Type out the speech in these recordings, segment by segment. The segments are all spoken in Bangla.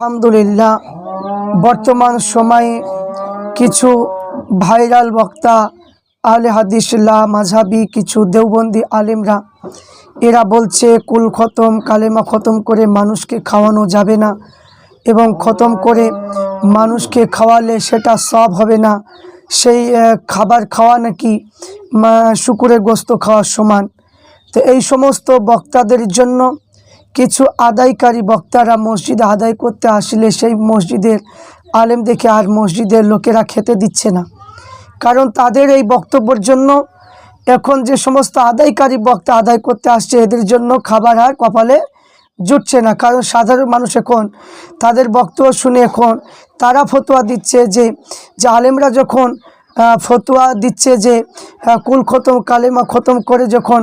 আলহামদুলিল্লাহ। বর্তমান সময়ে কিছু ভাইরাল বক্তা আলে হাদিসুল্লাহ মাঝাবি কিছু দেওবন্দি আলেমরা এরা বলছে কুল খতম কালেমা খতম করে মানুষকে খাওয়ানো যাবে না এবং খতম করে মানুষকে খাওয়ালে সেটা সব হবে না। সেই খাবার খাওয়া নাকি মা, শুকুরের গোস্ত খাওয়ার সমান। তো এই সমস্ত বক্তাদের জন্য কিছু আদায়কারী বক্তারা মসজিদে আদায় করতে আসলে সেই মসজিদের আলেম দেখে আর মসজিদের লোকেরা খেতে দিচ্ছে না। কারণ তাদের এই বক্তব্যের জন্য এখন যে সমস্ত আদায়কারী বক্তা আদায় করতে আসছে, এদের জন্য খাবার আর কপালে জুটছে না। কারণ সাধারণ মানুষ এখন তাদের বক্তব্য শুনে এখন তারা ফতোয়া দিচ্ছে যে আলেমরা যখন ফতোয়া দিচ্ছে যে কুল খতম, কালেমা খতম করে যখন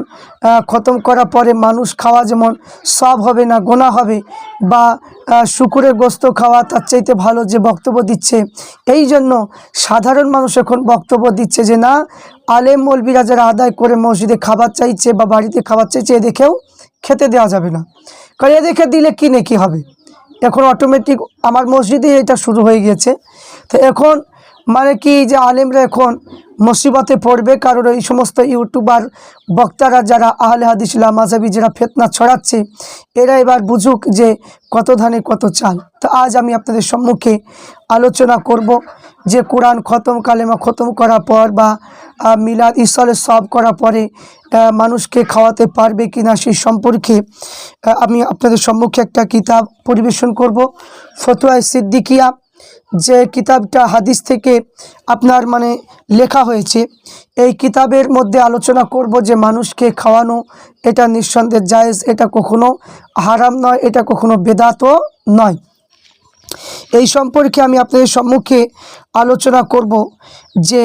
খতম করার পরে মানুষ খাওয়া যেমন সব হবে না, গোনা হবে বা শুকুরের গোস্ত খাওয়া তার চাইতে ভালো যে বক্তব্য দিচ্ছে। এই জন্য সাধারণ মানুষ এখন বক্তব্য দিচ্ছে যে, না, আলেম মলবিরা যারা আদায় করে মসজিদে খাবার চাইছে বা বাড়িতে খাবার চাইছে এ দেখেও খেতে দেওয়া যাবে না। কারণ এ দেখে দিলে কি নাকি হবে? এখন অটোমেটিক আমার মসজিদে এটা শুরু হয়ে গিয়েছে। তো এখন মানে কি যে আলেমরা এখন মুসিবতে পড়বে? কারণ এই সমস্ত ইউটিউবার, বক্তারা যারা আহলে হাদিসুল্লাহ মাজাবি যারা ফেতনা ছড়াচ্ছে, এরা এবার বুঝুক যে কত ধানে কত চাল। তো আজ আমি আপনাদের সম্মুখে আলোচনা করব যে কোরআন খতম, কালেমা খতম করার পর বা মিলাদ ইসলে সব করার পরে মানুষকে খাওয়াতে পারবে কি না সেই সম্পর্কে আমি আপনাদের সম্মুখে একটা কিতাব পরিবেশন করব। ফতুয়ায় সিদ্দিকিয়া যে কিতাবটা হাদিস থেকে আপনার মানে লেখা হয়েছে, এই কিতাবের মধ্যে আলোচনা করব যে মানুষকে খাওয়ানো এটা নিঃসন্দেহ জায়েজ, এটা কখনো হারাম নয়, এটা কখনো বেদাতও নয়। এই সম্পর্কে আমি আপনাদের সম্মুখে আলোচনা করব যে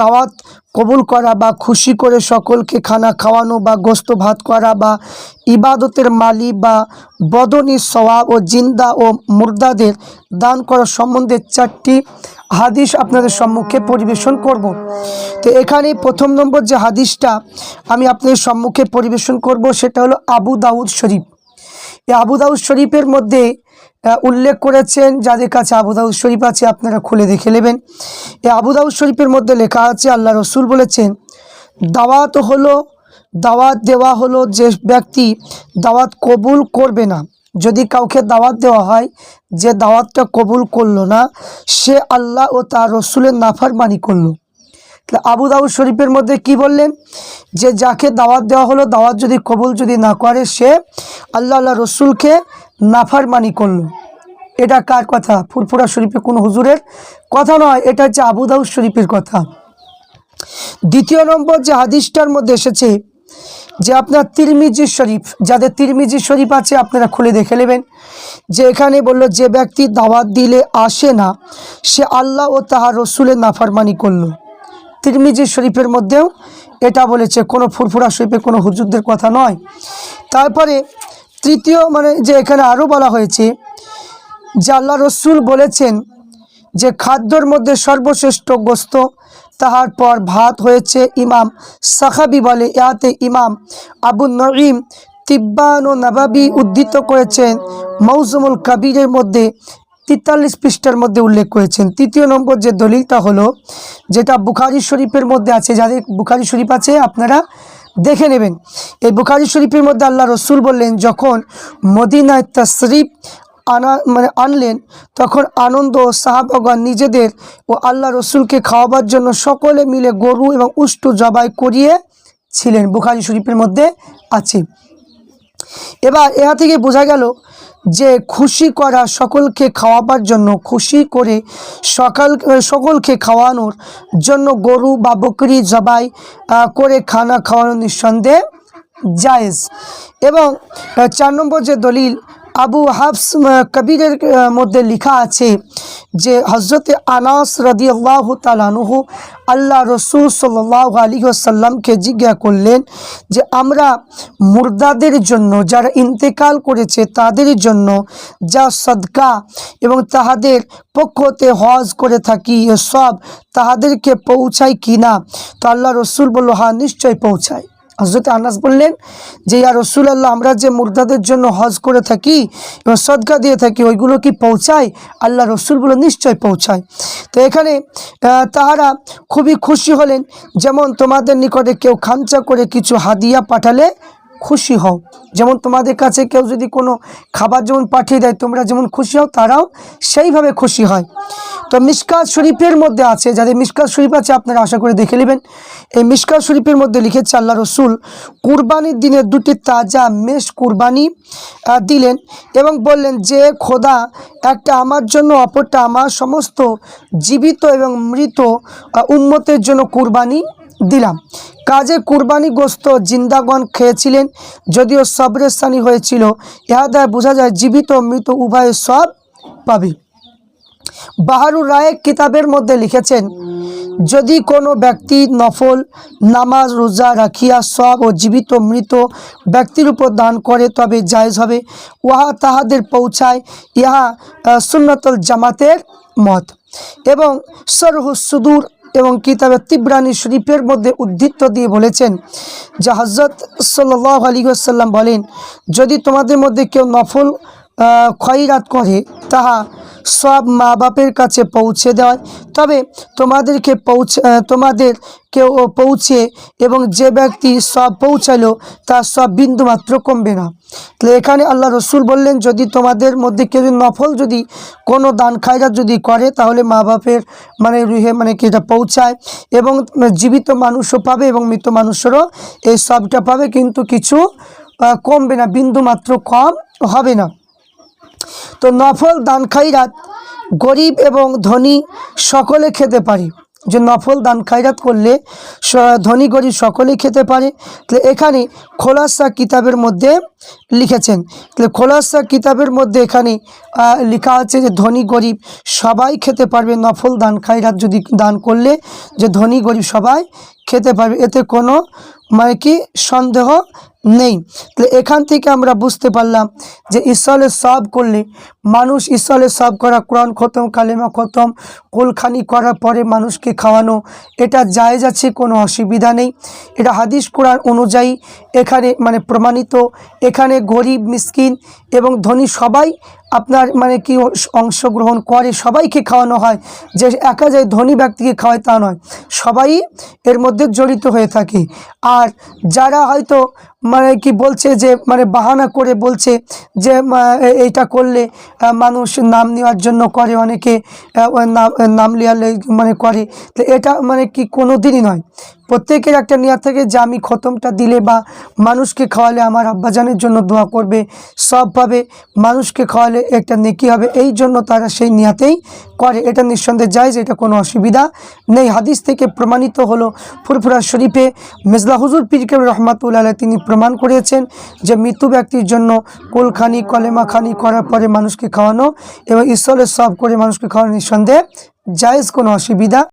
দাওয়াত কবুল করা বা খুশি করে সকলকে খানা খাওয়ানো বা গোস্ত ভাত করা বা ইবাদতের মালি বা বদনি সওয়াব ও জিন্দা ও মুর্দাদের দান করা সম্বন্ধে চারটি হাদিস আপনাদের সম্মুখে পরিবেশন করব। তো এখানে প্রথম নম্বর যে হাদিসটা আমি আপনাদের সম্মুখে পরিবেশন করব, সেটা হলো আবু দাউদ শরীফ। এই আবু দাউদ শরীফের মধ্যে উল্লেখ করেছেন যাদের কাছে আবু দাউদ শরীফ আছে, আপনারা খুলে দেখে নেবেন। এই আবু দাউদ শরীফের মধ্যে লেখা আছে, আল্লাহ রসুল বলেছেন, দাওয়াত হলো, দাওয়াত দেওয়া হলো যে ব্যক্তি দাওয়াত কবুল করবে না। যদি কাউকে দাওয়াত দেওয়া হয়, যে দাওয়াতটা কবুল করল না, সে আল্লাহ ও তার রসুলের নাফারমানি করল। তাহলে আবু দাউদ শরীফের মধ্যে কি বললেন? যে যাকে দাওয়াত দেওয়া হলো, দাওয়াত যদি কবুল যদি না করে, সে আল্লাহ আল্লাহ রসুলকে নাফারমানি করল। এটা কার কথা? ফুরফুরা শরীফে কোনো হুজুরের কথা নয়, এটা হচ্ছে আবু দাউদ শরীফের কথা। দ্বিতীয় নম্বর যে হাদিসটার মধ্যে এসেছে যে আপনার তিরমিজি শরীফ, যাদের তিরমিজি শরীফ আছে আপনারা খুলে দেখে নেবেন, যে এখানে বলল, যে ব্যক্তি দাওয়াত দিলে আসে না, সে আল্লাহ ও তাহার রসুলের নাফারমানি করল। তিরমিজি শরীফের মধ্যেও এটা বলেছে, কোনো ফুরফুরা শরীফে কোনো হুজুরদের কথা নয়। তারপরে তৃতীয় মানে যে এখানে আরও বলা হয়েছে, যে আল্লাহ রসুল বলেছেন যে খাদ্যর মধ্যে সর্বশ্রেষ্ঠ গোস্ত, তাহার পর ভাত হয়েছে ইমাম সাখাবি বলে। ইয়াতে ইমাম আবু নঈম তিব্বান ও নবাবি উদ্ধৃত করেছেন মৌসুমুল কাবিরের মধ্যে তেতাল্লিশ পৃষ্ঠার মধ্যে উল্লেখ করেছেন। তৃতীয় নম্বর যে দলিলটা হলো, যেটা বুখারি শরীফের মধ্যে আছে, যাদের বুখারি শরীফ আছে, আপনারা দেখে নেবেন। এই বুখারি শরীফের মধ্যে আল্লাহ রসুল বললেন, যখন মদিনায় তশরিফ আনা মানে আনলেন, তখন আনন্দ ও সাহাবাগণ নিজেদের ও আল্লাহ রসুলকে খাওয়াবার জন্য সকলে মিলে গরু এবং উষ্ট জবাই করিয়ে ছিলেন। বুখারি শরীফের মধ্যে আছে। এবার এহা থেকে বোঝা গেল যে খুশি করা সকলকে খাওয়াবার জন্য, খুশি করে সকাল সকলকে খাওয়ানোর জন্য গরু বা বকরি জবাই করে খানা খাওয়ানো নিঃসন্দেহে জায়েজ। এবং চার নম্বর যে দলিল, আবু হাফস কবিরের মধ্যে লেখা আছে যে হজরতে আনাস রদি আল্লাহ তালানুহু আল্লাহ রসুল সাল্লাহ আলী আসাল্লামকে জিজ্ঞা করলেন যে, আমরা মুর্দাদের জন্য যারা ইন্তেকাল করেছে তাদের জন্য যা সদকা এবং তাহাদের পক্ষতে হজ করে থাকি সব তাহাদেরকে পৌঁছায় কি না তো আল্লাহ রসুল বলল হ্যাঁ নিশ্চয় পৌঁছায়। হজরত আনাস বললেন যে, ইয়া রসুলাল্লাহ, আমরা যে মুর্দাদের জন্য হজ করে থাকি এবং সদকা দিয়ে থাকি, ওইগুলো কি পৌঁছায়? আল্লাহ রসুল বলে, নিশ্চয় পৌঁছায়। তো এখানে তাহারা খুবই খুশি হলেন। যেমন তোমাদের নিকটে কেউ খামচা করে কিছু হাদিয়া পাঠালে খুশি হও। যেমন তোমাদের কাছে কেউ যদি কোনো খাবার যেমন পাঠিয়ে দেয় তোমরা যেমন খুশি হও তারাও সেইভাবে খুশি হয়। তো মিসকাত শরীফের মধ্যে আছে যাদের মিসকাত শরীফ আছে আপনারা আশা করে দেখে নেবেন। এই মিসকাত শরীফের মধ্যে লিখেছে আল্লাহ রসুল কুরবানির দিনে দুটি তাজা মেষ কুরবানি দিলেন এবং বললেন যে খোদা একটা আমার জন্য অপরটা আমার সমস্ত জীবিত এবং মৃত আহ, উম্মতের জন্য কুরবানি দিলাম। কাজে কুরবানি গোস্ত জিন্দাগণ খেয়েছিলেন, যদিও সবরেস্তানি হয়েছিল। ইহা দ্বারা বোঝা যায় জীবিত মৃত উভয় সব পাবে। বাহারুর রায় কিতাবের মধ্যে লিখেছেন, যদি কোনো ব্যক্তি নফল, নামাজ, রোজা রাখিয়া সব ও জীবিত মৃত ব্যক্তির উপর দান করে তবে জায়জ হবে। উহা তাহাদের পৌঁছায় ইহা সুন্নতুল জামাতের মত। এবং সরহুস সুদূর এবং কিতাবে তিব্রানি শরীফের মধ্যে উদ্ধৃত্ত দিয়ে বলেছেন যে হজরত সাল্লাহ আলী আসাল্লাম বলেন, যদি তোমাদের মধ্যে কেউ নফল খয়রাত করে, তাহা সব মা বাপের কাছে পৌঁছে দেয় তবে তোমাদেরকে পৌঁছে তোমাদের কেউ পৌঁছে এবং যে ব্যক্তি সব পৌঁছালো, তার সব বিন্দুমাত্র কমবে না। তাহলে এখানে আল্লাহ রসুল বললেন, যদি তোমাদের মধ্যে কেউ নফল যদি কোনো দান খায়রাত যদি করে, তাহলে মা বাপের মানে রুহে মানে কি এটা পৌঁছায় এবং জীবিত মানুষও পাবে এবং মৃত মানুষেরও এই সবটা পাবে, কিন্তু কিছু কমবে না বিন্দুমাত্র কম হবে না। তো নফল দান খাইরাত গরিব এবং ধনী সকলে খেতে পারে। যে নফল দান খাইরাত করলে ধনী গরিব সকলেই খেতে পারে। তাহলে এখানে খোলাসা কিতাবের মধ্যে লিখেছেন। তাহলে খোলাসা কিতাবের মধ্যে এখানে লেখা আছে যে ধনী গরিব সবাই খেতে পারবে নফল দান খাইরাত যদি দান করলে, যে ধনী গরিব সবাই খেতে পারবে। এতে কোনো মানে কি সন্দেহ নেই। তাহলে এখান থেকে আমরা বুঝতে পারলাম যে ঈশ্বরের সব করলে মানুষ ঈশ্বরের সব করা, কোরআন খতম, কালেমা খতম, কোলখানি করার পরে মানুষকে খাওয়ানো, এটা জায়েজ আছে, কোনো অসুবিধা নেই। এটা হাদিস কোরআন অনুযায়ী এখানে মানে প্রমাণিত। এখানে গরিব, মিসকিন এবং ধনী সবাই আপনার মানে কি অংশগ্রহণ করে, সবাইকে খাওয়ানো হয়। যে একা যায় ধনী ব্যক্তিকে খাওয়ায় তা নয়। সবাই এর মধ্যে জড়িত হয়ে থাকে। আর যারা হয়তো মানে কি বলছে যে মানে বাহানা করে বলছে যে এইটা করলে মানুষ নাম নেওয়ার জন্য করে, অনেকে নাম নাম লিয়ালে মানে করে। তো এটা মানে কি কোনো দিনই নয়। প্রত্যেকের একটা নেওয়া থাকে যে আমি খতমটা দিলে বা মানুষকে খাওয়ালে আমার আব্বাজানের জন্য দোয়া করবে সব পাবে মানুষকে খাওয়ালে একটা নেকি হবে, এই জন্য তারা সেই নিয়াতেই করে। এটা নিঃসন্দেহে যায় যে এটা কোনো অসুবিধা নেই। হাদিস থেকে প্রমাণিত হলো ফুরফুরা শরীফে মেজলা হুজুর পীরকেব রহমাতুল্লাহ তিনি প্রমাণ করেছেন যে মৃত্যু ব্যক্তির জন্য কুলখানি, কলেমাখানি করার পরে মানুষকে খাওয়ানো এবং ঈশ্বরের সব করে মানুষকে খাওয়ানো নিঃসন্দেহে জায়েজ, কোনো অসুবিধা